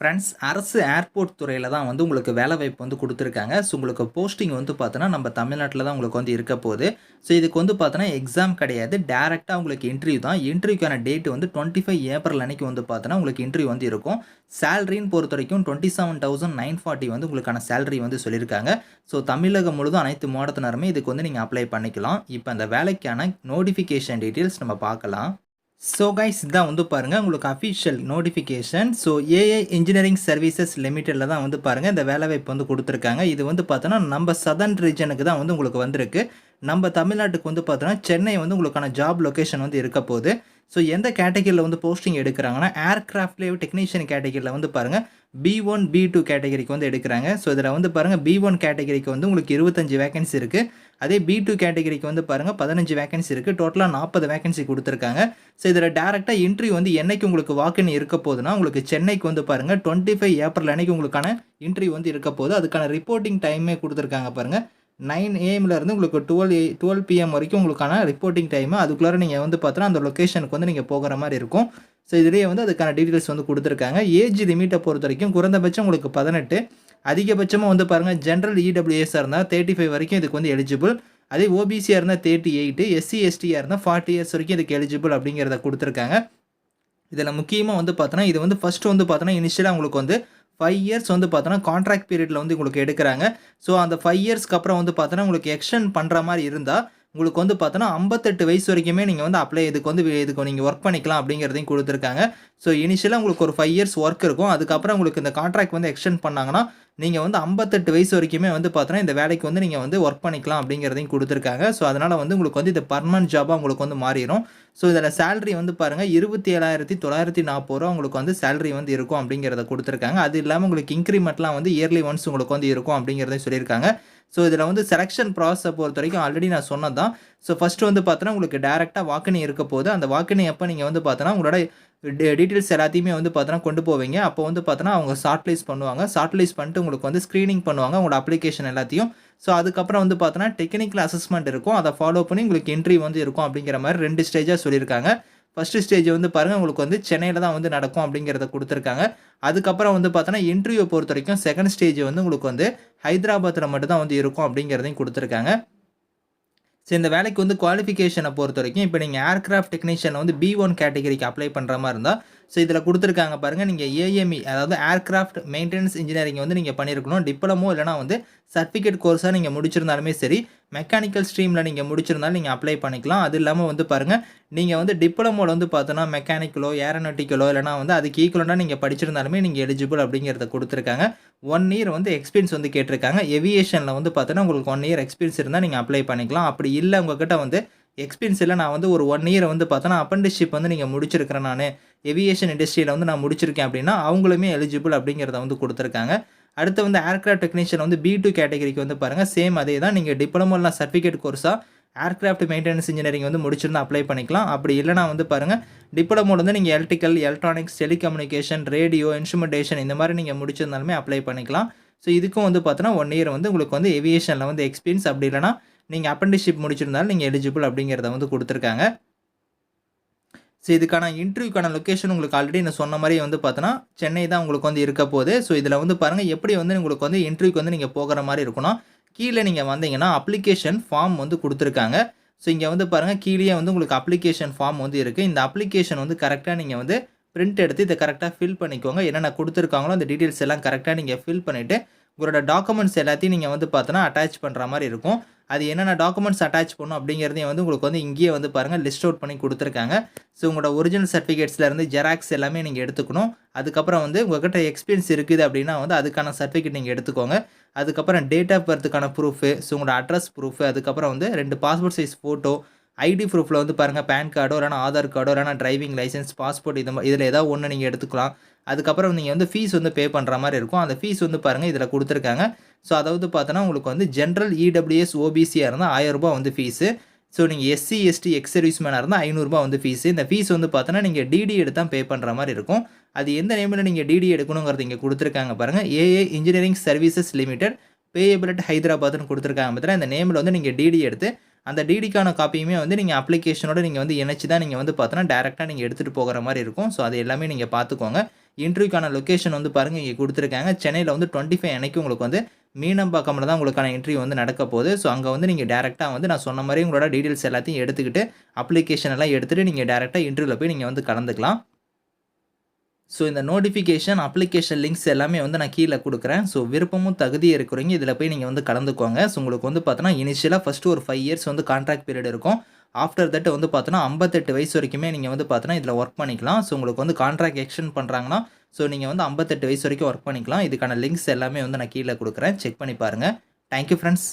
Friends அரசு airport துறையில் தான் வந்து உங்களுக்கு வேலை வாய்ப்பு வந்து கொடுத்துருக்காங்க. ஸோ உங்களுக்கு போஸ்டிங் வந்து பார்த்தோன்னா நம்ம தமிழ்நாட்டில் தான் உங்களுக்கு வந்து இருக்க போகுது. ஸோ இதுக்கு வந்து பார்த்தோன்னா எக்ஸாம் கிடையாது. டேரெக்டாக உங்களுக்கு இன்டர்வியூ தான். இன்டர்வியூக்கான டேட் வந்து டுவெண்ட்டி ஃபைவ் ஏப்ரல் அன்னைக்கு வந்து பார்த்தோன்னா உங்களுக்கு இன்டர்வியூ வந்து இருக்கும். சேலரின்னு பொறுத்த வரைக்கும் twenty seven thousand nine forty வந்து உங்களுக்கான சேலரி வந்து சொல்லியிருக்காங்க. ஸோ தமிழகம் முழுதும் அனைத்து மாவட்டத்தினருமே இதுக்கு வந்து நீங்கள் அப்ளை பண்ணிக்கலாம். இப்போ அந்த வேலைக்கான நோட்டிஃபிகேஷன் டீட்டெயில்ஸ் நம்ம பார்க்கலாம். ஸோ கைஸ் இதான் வந்து பாருங்கள் உங்களுக்கு official notification so AI engineering services லிமிட்டடில் தான் வந்து பாருங்கள் இந்த வேலைவாய்ப்பு வந்து கொடுத்துருக்காங்க. இது வந்து பார்த்தோன்னா நம்ம சதர்ன் ரீஜனுக்கு தான் வந்து உங்களுக்கு வந்திருக்கு. நம்ம தமிழ்நாட்டுக்கு வந்து பார்த்தோன்னா சென்னை வந்து உங்களுக்கான ஜாப் லொக்கேஷன் வந்து இருக்க போகுது. ஸோ எந்த கேட்டகரியில் வந்து போஸ்டிங் எடுக்கிறாங்கன்னா ஏர்கிராஃப்ட்லேயே டெக்னீஷியன் கேட்டகரியில் வந்து பாருங்கள் பி ஒன் பி டூ கேட்டகரிக்கு வந்து எடுக்கிறாங்க. ஸோ இதில் வந்து பாருங்கள் பி ஒன் கேட்டகரிக்கு வந்து உங்களுக்கு இருபத்தஞ்சு வேகன்சி இருக்குது அதே பி டூ கேட்டகரிக்கு வந்து பாருங்கள் பதினஞ்சு வேகன்சி இருக்குது டோட்டலாக நாற்பது வேகன்சி கொடுத்துருக்காங்க. ஸோ இதில் டேரெக்டாக இன்டர்வியூ வந்து என்றைக்கு உங்களுக்கு வாக்கின் இருக்க போகுதுன்னா உங்களுக்கு சென்னைக்கு வந்து பாருங்கள் டுவெண்ட்டி ஃபைவ் ஏப்ரல் அன்னைக்கு உங்களுக்கான இன்டர்வியூ வந்து இருக்க போகுது. அதுக்கான ரிப்போர்ட்டிங் டைமே கொடுத்துருக்காங்க பாருங்கள் நைன் ஏஎம்லேருந்து உங்களுக்கு டுவெல் ஏ டுவெல் பிஎம் வரைக்கும் உங்களுக்கான ரிப்போர்ட்டிங் டைமு அதுக்குள்ளார நீங்கள் வந்து பார்த்தோன்னா அந்த லொக்கேஷனுக்கு வந்து நீங்கள் போகிற மாதிரி இருக்கும். ஸோ இதுலேயே வந்து அதுக்கான டீட்டெயில்ஸ் வந்து கொடுத்துருக்காங்க. ஏஜ் லிமிட்டை பொறுத்த வரைக்கும் குறைந்தபட்சம் உங்களுக்கு பதினெட்டு. அதிகபட்சமாக வந்து பாருங்கள் ஜென்ரல் இடபிள்யூஎஸ்ஸாக இருந்தால் தேர்ட்டி ஃபைவ் வரைக்கும் இதுக்கு வந்து எலிஜிபிள் அதே ஓபிசியாக இருந்தால் தேர்ட்டி எயிட்டு எஸ்சி எஸ்டியாக இருந்தால் ஃபார்ட்டி இயர்ஸ் வரைக்கும் இதுக்கு எலிஜிபிள் அப்படிங்கிறத கொடுத்துருக்காங்க. இதில் முக்கியமாக வந்து பார்த்தோன்னா இது வந்து ஃபஸ்ட்டு வந்து பார்த்தோன்னா இனிஷியலாக உங்களுக்கு வந்து ஃபைவ் இயர்ஸ் வந்து பார்த்தோன்னா கான்ட்ராக்ட் பீரியடில் வந்து உங்களுக்கு எடுக்கிறாங்க. ஸோ அந்த ஃபைவ் இயர்ஸ்க்கு அப்புறம் வந்து பார்த்தோன்னா உங்களுக்கு எக்ஸ்டெண்ட் பண்ணுற மாதிரி இருந்தால் உங்களுக்கு வந்து பார்த்தோன்னா ஐம்பத்தெட்டு வயசு வரைக்குமே நீங்கள் வந்து அப்ளை இதுக்கு வந்து இதுக்கு நீங்கள் ஒர்க் பண்ணிக்கலாம் அப்படிங்கிறதையும் கொடுத்துருக்காங்க. ஸோ இனிஷியலாக உங்களுக்கு ஒரு ஃபைவ் இயர்ஸ் ஒர்க் இருக்கும். அதுக்கப்புறம் உங்களுக்கு இந்த கான்ட்ராக்ட் வந்து எக்ஸ்டெண்ட் பண்ணாங்கன்னா நீங்கள் வந்து ஐம்பத்தெட்டு வயசு வரைக்குமே வந்து பார்த்தோன்னா இந்த வேலைக்கு வந்து நீங்கள் வந்து ஒர்க் பண்ணிக்கலாம் அப்படிங்கிறதையும் கொடுத்துருக்காங்க. ஸோ அதனால் வந்து உங்களுக்கு வந்து இது பர்மனன்ட் ஜாபாக உங்களுக்கு வந்து மாறிடும் ஸோ இதில் சேலரி வந்து பாருங்கள் இருபத்தி ஏழாயிரத்தி தொள்ளாயிரத்தி நாற்பது ரூபா உங்களுக்கு வந்து சேலரி வந்து இருக்கும் அப்படிங்கிறத கொடுத்துருக்காங்க. அது இல்லாமல் உங்களுக்கு இன்க்ரிமெண்ட்லாம் வந்து இயர்லி ஒன்ஸ் உங்களுக்கு வந்து இருக்கும் அப்படிங்கிறதையும் சொல்லியிருக்காங்க. ஸோ இதில் வந்து செலெக்ஷன் ப்ராசஸை பொறுத்த வரைக்கும் ஆல்ரெடி நான் சொன்னது தான் ஸோ ஃபஸ்ட்டு வந்து பார்த்தோன்னா உங்களுக்கு டேரெக்டாக வாக்கணி இருக்க போது அந்த வாக்கணி எப்போ நீங்கள் வந்து பார்த்தோன்னா உங்களோட டீட்டெயில்ஸ் எல்லாத்தையுமே வந்து பார்த்தோன்னா கொண்டு போவீங்க. அப்போ வந்து பார்த்தோன்னா அவங்க ஷார்ட்லைஸ் பண்ணுவாங்க. ஷார்ட்லைஸ் பண்ணிட்டு உங்களுக்கு வந்து ஸ்க்ரீனிங் பண்ணுவாங்க உங்களோட அப்ளிகேஷன் எல்லாத்தையும். ஸோ அதுக்கப்புறம் வந்து பார்த்தோன்னா டெக்னிக்கல் அசஸ்மெண்ட் இருக்கும். அதை ஃபாலோ பண்ணி உங்களுக்கு என்ட்ரி வந்து இருக்கும் அப்படிங்கிற மாதிரி ரெண்டு ஸ்டேஜாக சொல்லியிருக்காங்க. ஃபஸ்ட்டு ஸ்டேஜ் வந்து பாருங்கள் உங்களுக்கு வந்து சென்னையில் தான் வந்து நடக்கும் அப்படிங்கிறத கொடுத்துருக்காங்க. அதுக்கப்புறம் வந்து பார்த்தோன்னா இன்டர்வியூ பொறுத்த வரைக்கும் செகண்ட் ஸ்டேஜ் வந்து உங்களுக்கு வந்து ஹைதராபாத்தில் மட்டும்தான் வந்து இருக்கும் அப்படிங்கிறதையும் கொடுத்துருக்காங்க. ஸோ இந்த வேலைக்கு வந்து குவாலிஃபிகேஷனை பொறுத்த வரைக்கும் இப்போ நீங்கள் ஏர்க்ராஃப்ட் டெக்னீஷியன் வந்து பி ஒன் கேட்டகரிக்கு அப்ளை பண்ணுற மாதிரி இருந்தால் ஸோ இதில் கொடுத்துருக்காங்க பாருங்கள் நீங்கள் ஏஎம்இ அதாவது ஏர்கிராஃப்ட் மெயின்டெனன்ஸ் இன்ஜினியரிங் வந்து நீங்கள் பண்ணியிருக்கணும் டிப்ளமோ இல்லைனா வந்து சர்டிஃபிகேட் கோர்ஸாக நீங்கள் முடிச்சிருந்தாலுமே சரி மெக்கானிக்கல் ஸ்ட்ரீமில் நீங்கள் முடிச்சிருந்தாலும் நீங்கள் அப்ளை பண்ணிக்கலாம். அது இல்லாமல் வந்து பாருங்கள் நீங்கள் வந்து டிப்ளமோவில் வந்து பார்த்தோன்னா மெக்கானிக்கலோ ஏரோநாட்டிக்கலோ இல்லைனா வந்து அதுக்கு ஈக்குவலாக நீங்கள் படிச்சிருந்தாலுமே நீங்கள் எலிஜிபிள் அப்படிங்கிறத கொடுத்துருக்காங்க. ஒன் இயர் வந்து எக்ஸ்பீரியன்ஸ் வந்து கேட்டிருக்காங்க. எவியேஷனில் வந்து பார்த்தோன்னா உங்களுக்கு ஒன் இயர் எக்ஸ்பீரியன்ஸ் இருந்தால் நீங்கள் அப்ளை பண்ணிக்கலாம். அப்படி இல்லை உங்ககிட்ட வந்து எக்ஸ்பீரியன்ஸ் இல்லை நான் வந்து ஒரு ஒன் இயர் வந்து பார்த்தோன்னா அப்ரண்டிஸ்ஷிப் வந்து நீங்கள் முடிச்சிருக்கிறேன் நான் எவியேஷன் இண்டஸ்ட்ரியில் வந்து நான் முடிச்சிருக்கேன் அப்படின்னா அவங்களுமே எலிஜிபிள் அப்படிங்கிறத வந்து கொடுத்துருக்காங்க. அடுத்து வந்து ஏர்க்ராஃப்ட் டெக்னீஷியன் வந்து பி டூ கேட்டகரிக்கு வந்து பாருங்கள் சேம் அதே தான். நீங்கள் டிப்ளமோல சர்டிஃபிகேட் கோர்ஸாக ஏர்க்ராஃப்ட் மெயின்டெனன்ஸ் இன்ஜினியரிங் வந்து முடிச்சிருந்தா அப்ளை பண்ணிக்கலாம். அப்படி இல்லைனா வந்து பாருங்கள் டிப்ளமோ வந்து நீங்கள் electrical electronics telecommunication radio instrumentation இந்த மாதிரி நீங்கள் முடிச்சிருந்தாலுமே அப்ளை பண்ணிக்கலாம். ஸோ இதுக்கும் வந்து பார்த்தோன்னா ஒன் இயர் வந்து உங்களுக்கு வந்து எவியேஷனில் வந்து எக்ஸ்பீரியன்ஸ் அப்படி இல்லைனா நீங்கள் அப்ரண்டிஸ்ஷிப் முடிச்சிருந்தாலும் நீங்கள் எலிஜிபிள் அப்படிங்கிறத வந்து கொடுத்துருக்காங்க. ஸோ இதுக்கான இன்டர்வியூக்கான லொக்கேஷன் உங்களுக்கு ஆல்ரெடி நான் சொன்ன மாதிரி வந்து பார்த்தோன்னா சென்னை தான் உங்களுக்கு வந்து இருக்க போகுது. ஸோ இதில் வந்து பாருங்கள் எப்படி வந்து உங்களுக்கு வந்து இன்டர்வியூக்கு வந்து நீங்கள் போகிற மாதிரி இருக்கணும். கீழே நீங்கள் வந்தீங்கன்னா அப்ளிகேஷன் ஃபார்ம் வந்து கொடுத்துருக்காங்க. ஸோ இங்கே வந்து பாருங்கள் கீழே வந்து உங்களுக்கு அப்ளிகேஷன் ஃபார்ம் வந்து இருக்குது இந்த அப்ளிகேஷன் வந்து கரெக்டாக நீங்கள் வந்து பிரிண்ட் எடுத்து இதை கரெக்டாக ஃபில் பண்ணிக்கோங்க. என்னென்ன கொடுத்துருக்காங்களோ அந்த டீட்டெயில்ஸ் எல்லாம் கரெக்டாக நீங்கள் ஃபில் பண்ணிவிட்டு உங்களோட டாக்குமெண்ட்ஸ் எல்லாத்தையும் நீங்கள் வந்து பார்த்தோன்னா அட்டாச் பண்ணுற மாதிரி இருக்கும். அது என்னென்ன டாக்குமெண்ட்ஸ் அட்டாச் பண்ணும் அப்படிங்கிறதையும் வந்து உங்களுக்கு வந்து இங்கேயே வந்து பாருங்கள் லிஸ்ட் அவுட் பண்ணி கொடுத்துருக்காங்க. ஸோ உங்களோட ஒரிஜினல் சர்டிஃபிகேட்ஸ்லேருந்து ஜெராக்ஸ் எல்லாமே நீங்கள் எடுத்துக்கணும். அதுக்கப்புறம் வந்து உங்கள்கிட்ட எக்ஸ்பீரியன்ஸ் இருக்குது அப்படின்னா வந்து அதுக்கான சர்டிஃபிகேட் நீங்கள் எடுத்துக்கோங்க. அதுக்கப்புறம் டேட் ஆஃப் பர்த்துக்கான ப்ரூஃபு ஸோ உங்களோட அட்ரஸ் ப்ரூஃபு அதுக்கப்புறம் வந்து ரெண்டு பாஸ்போர்ட் சைஸ் ஃபோட்டோ ஐடி ப்ரூஃபில் வந்து பாருங்கள் பேன் கார்டோ இல்லைனா ஆதார் கார்டோ இல்லைனா டிரைவிங் லைசன்ஸ் பாஸ்போர்ட் இது மாதிரி இதில் ஏதாவது ஒன்று நீங்கள் எடுத்துக்கலாம். அதுக்கப்புறம் நீங்கள் வந்து ஃபீஸ் வந்து பே பண்ணுற மாதிரி இருக்கும். அந்த ஃபீஸ் வந்து பாருங்கள் இதில் கொடுத்துருக்காங்க. ஸோ அதாவது பார்த்தோன்னா உங்களுக்கு வந்து ஜென்ரல் இடபிள்யூஎஸ் ஓபிசியாக இருந்தால் ஆயிரரூபா வந்து ஃபீஸு ஸோ நீங்கள் எஸ்சி எஸ்டி எக்ஸ் சர்வீஸ்மேனாக இருந்தால் ஐநூறுரூபா வந்து ஃபீஸு இந்த ஃபீஸ் வந்து பார்த்தோன்னா நீங்கள் டிடி எடுத்தால் பே பண்ணுற மாதிரி இருக்கும். அது எந்த நேமில் நீங்கள் டிடி எடுக்கணுங்கிறது இங்கே கொடுத்துருக்காங்க பாருங்கள் AI engineering services limited payable ஹைதராபாத்னு கொடுத்துருக்காங்க பார்த்தீங்கன்னா இந்த நேமில் வந்து நீங்கள் டிடி எடுத்து அந்த டிடிக்கான காப்பியுமே வந்து நீங்கள் அப்ளிகேஷனோட நீங்கள் வந்து இணைச்சி தான் நீங்கள் வந்து பார்த்தோன்னா டேரெக்டாக நீங்கள் எடுத்துகிட்டு போகிற மாதிரி இருக்கும். ஸோ அது எல்லாமே நீங்கள் பார்த்துக்கோங்க. இன்டர்வியூக்கான லொக்கேஷன் வந்து பாருங்கள் இங்கே கொடுத்துருக்காங்க. சென்னையில் வந்து டுவெண்ட்டி ஃபைவ் அன்னைக்கு உங்களுக்கு வந்து மீனம்பாக்கமில் தான் உங்களுக்கான இன்டர்வியூ வந்து நடக்க போகுது. ஸோ அங்கே வந்து நீங்கள் டேரெக்டாக வந்து நான் சொன்ன மாதிரி உங்களோட டீட்டெயில்ஸ் எல்லாத்தையும் எடுத்துக்கிட்டு அப்ளிகேஷன் எல்லாம் எடுத்துகிட்டு நீங்கள் டேரெக்டாக இன்டர்வியூவில் போய் நீங்கள் வந்து கலந்துக்கலாம். ஸோ இந்த நோட்டிஃபிகேஷன் அப்ளிகேஷன் லிங்க்ஸ் எல்லாமே வந்து நான் கீழே கொடுக்குறேன். ஸோ விருப்பமும் தகுதி இருக்கிறவங்க இதில் போய் நீங்கள் வந்து கலந்துக்கோங்க. ஸோ உங்களுக்கு வந்து பார்த்தோன்னா இனிஷியலாக ஃபஸ்ட்டு ஒரு ஃபைவ் இயர்ஸ் வந்து கான்ட்ராக்ட் பீரியட் இருக்கும். ஆஃப்டர் தட் வந்து பார்த்தோன்னா ஐம்பத்தெட்டு வயசு வரைக்குமே நீங்கள் வந்து பார்த்தோன்னா இதில் ஒர்க் பண்ணிக்கலாம். ஸோ உங்களுக்கு வந்து கான்ட்ராக்ட் எக்ஸ்டெண்ட் பண்ணுறாங்கன்னா ஸோ நீங்கள் வந்து ஐம்பத்தெட்டு வயசு வரைக்கும் ஒர்க் பண்ணிக்கலாம். இதுக்கான லிங்க்ஸ் எல்லாமே வந்து நான் கீழே கொடுக்குறேன். செக் பண்ணி பாருங்கள் தேங்க்யூ ஃப்ரெண்ட்ஸ்